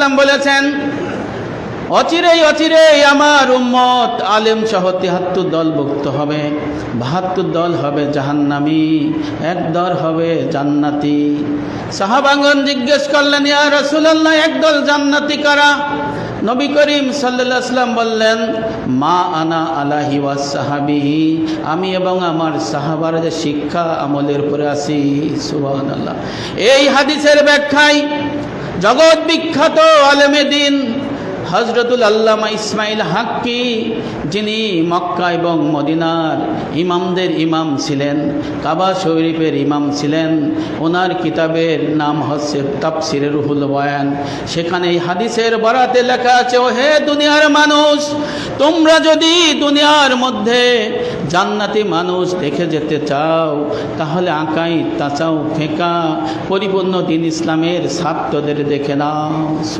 সাল্লাম বলেছেন, অচিরেই অচিরেই আমার উম্মত আলেম সহ দল দলভুক্ত হবে, বাহাত্তর দল হবে জাহান্নামি, এক দল হবে জান্নাতি। সাহাবাঙ্গন জিজ্ঞেস করলেন, ইয়া রসুলাল্লাহ একদল জান্নাতি কারা? নবী করিম সাল্লাম বললেন, মা আনা আলাহি সাহাবিহি আমি এবং আমার সাহাবার যে শিক্ষা আমলের উপরে আছি। সুবাহ এই হাদিসের ব্যাখ্যায় জগৎ বিখ্যাত আলেমে দিন। হজরতুল আল্লামা ইসমাইল হাক্কি, যিনি মক্কা এবং মদিনার ইমামদের ইমাম ছিলেন, কাবা শরীফের ইমাম ছিলেন, ওনার কিতাবের নাম হচ্ছে তাফসিরে রুহুল বয়ান। সেখানে এই হাদিসের বরাতে লেখা আছে, ও হে দুনিয়ার মানুষ, তোমরা যদি দুনিয়ার মধ্যে জান্নাতি মানুষ দেখে যেতে চাও, তাহলে আঁকাই, তাচাও, ফেঁকা, পরিপূর্ণ দিন ইসলামের ছাত্রদের দেখে নাও।